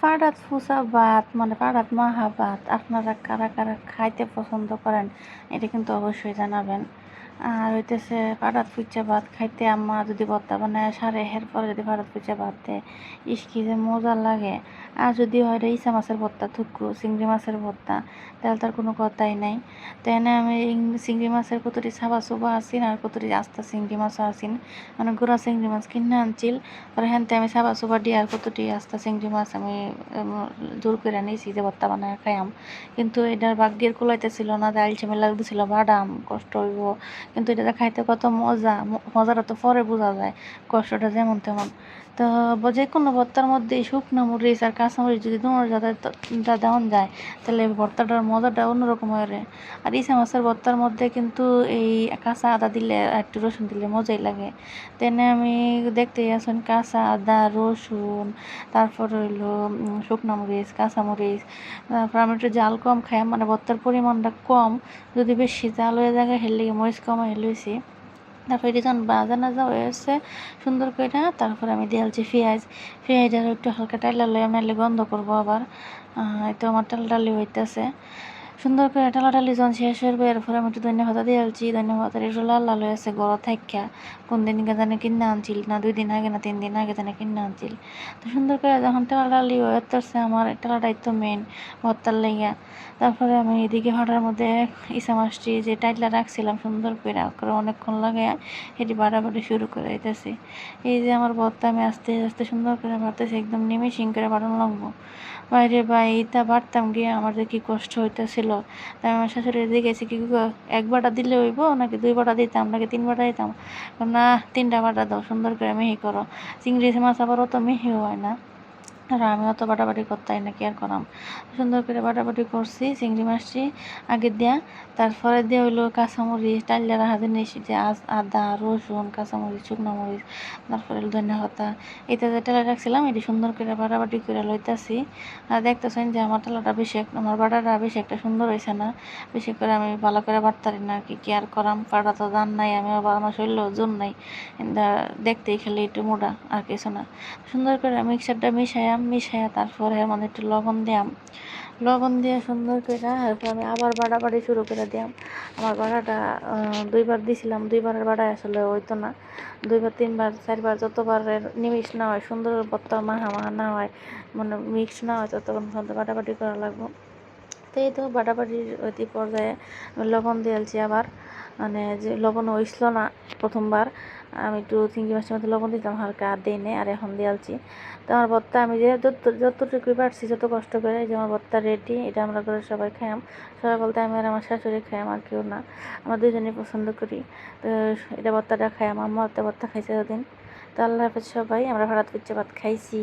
ফাড়াত ফুসা ভাত মানে ফাড়াত মাহা ভাত, আপনারা কারা কারা খাইতে পছন্দ করেন, এটা কিন্তু অবশ্যই জানাবেন। আর হইতেছে ফাড়াত ফুচা ভাত খাইতে আম্মা যদি ভর্তা বানায় সারে হের পরে যদি ফাড়াত ফুচা ভাত দেয় ইস্কি যে মজা লাগে। আর যদি হয় এটা ইসা মাছের ভর্তা, থুকু, চিংড়ি মাছের ভর্তা, তাহলে তার কোনো কথাই নাই। তো এনে আমি চিংড়ি মাছের কতটি সাবা সুবা আছিন আর কতটি আস্তা চিংড়ি মাছও আছিন মানে গুড়া চিংড়ি মাছ কিনে আনছিল, পরে হেনতে আমি সাবা সুবা দিয়ে আর কতটি আস্তা চিংড়ি মাছ আমি জোর করে নিয়েছি যে ভর্তা বানায় খাইয়াম। কিন্তু এটার বাগ দিয়ে কুলাইতেছিল না ডাইল চেমে লাগতেছিল, বাদাম, কষ্ট হইব কিন্তু এটা খাইতে কত মজা মজাটা তো পরে বোঝা যায়। কষ্টটা যেমন তেমন। তো যে কোনো ভর্তার মধ্যে শুকনো মরিচ আর কাঁচা মরিচ যদি তোমার যাতে দেওয়া যায়, তাহলে ভর্তাটার মজাটা অন্যরকম হয়ে আর ইসা মাছের ভর্তার মধ্যে কিন্তু এই কাঁচা আদা দিলে আর একটু রসুন দিলে মজাই লাগে। তেনে আমি দেখতে আসুন কাঁচা আদা, রসুন, তারপর হইল শুকনো মরিচ, কাঁচা মরিচ, তারপর আমি একটু জাল কম খাই মানে ভর্তার পরিমাণটা কম, যদি বেশি জাল হয়ে যায় হেলে মরিচ কম হেলেছি তারপর এটি যখন বাজা হয়ে হয়েছে, সুন্দর করে তারপরে আমি দিয়েছি পেঁয়াজ। আর একটু হালকা টাইলা লই আমি বন্ধ করব আবার। তো আমার টাল ডালি হইতেছে। সুন্দর করে টালাটালি যখন শেষ হয়ে এরপরে আমি একটু ধনিয়া পাতা দিয়েছি ধনিয়া পাতার একটু লাল হয়েছে গড় থাকা কোন দিন জানি কিনে আনছিল, না দুই দিন আগে, না তিন দিন আগে জানি কিনে আনছিল। তো সুন্দর করে যখন টালাটালি হয়ে উঠতেছে, আমার টালাটাই তো মেন ভর্তার লেগে তারপরে আমি এদিকে ভাড়ার মধ্যে ইসা মাছটি যে টাইটলা রাখছিলাম, সুন্দর করে করে অনেকক্ষণ লাগে এটি বাড়াবাড়ি শুরু করে দিতেছি। এই যে আমার ভর্তা, আমি আস্তে আস্তে সুন্দর করে বাড়তেছি, একদম নিমিশিং করে বাড়ানো লাগবো। বাইরে বা এইটা বাড়তাম গিয়ে আমার যে কি কষ্ট হইতেছিল তাই আমার শাশুড়ি দেখেছি কি এক বাটা দিলে হইব? নাকি দুই বাটা দিতাম? নাকি তিন বাটা দিতাম? না, তিনটা বাটা দাও, সুন্দর করে মিহি করো। চিংড়ি মাছ আবার অত মিহি হয় না। আর আমি অত বাটাবাটি করতাই না কি আর করাম। সুন্দর করে বাটাবাটি করছি, চিংড়ি মাছটি আগে দিয়া, তারপরে দিয়ে হইল কাঁচামরিচ টাইলে রাখা জিনিস যে আদা, রসুন, কাঁচামরিচ, শুকনো মরিচ, তারপরে হলো ধনিয়া পাতা। এটা যে তেলে রাখছিলাম, এটি সুন্দর করে বাটাবাটি করে লইতাছি। আর দেখতেছেন যে আমার তেলাটা বেশি এক- আমার বাটাটা বেশি একটা সুন্দর হয়েছে না। বেশি করে আমি ভালো করে বাটতারি না কি কি আর করাম। পাটা তো জান নাই আমি আবার আমার শরীরে ওজন নাই। দেখতেই খালি একটু মোটা আর কিছু না। সুন্দর করে মিক্সারটা মিশাইয়াম মিশাইয়া তারপরে এর মধ্যে একটু লবণ দিয়াম। লবণ দিয়ে সুন্দর করে তারপর আমি আবার বাড়াবাড়ি শুরু করে দিয়াম। আমার বাড়াটা দুইবার দিছিলাম, দুইবারের বাড়া আসলে হইতো না। দুইবার, তিনবার, চারবার যতবার নিমিষ না হয়, সুন্দর ভর্তা মাহা মাহা না হয় মানে মিক্স না হয়, ততক্ষণ পর্যন্ত বাটাবাটি করা লাগবে। তো এই তো বাটাবাটির ওই পর্যায়ে লবণ দিয়েছি আবার। মানে যে লবণ হইছিল না প্রথমবার আমি একটু চিংড়ি মাছের মধ্যে লবণ দিতাম, হালকা আর দিই নেই আর এখন দিয়ালছি তো আমার বত্তা আমি যে যত যতটুকু পারছি, যত কষ্ট করে, যে আমার বত্তা রেডি এটা আমরা করে সবাই খাইম সবাই বলতে আমি আর আমার শাশুড়ি খাইম আর কেউ না। আমরা দুজনেই পছন্দ করি। তো এটা বত্তাটা খাই আমার ভর্তা বত্তা খাইছে এতদিন। তো আল্লাহ হাফেজ সবাই, আমরা ভারত পিচ্ছে ভাত খাইছি।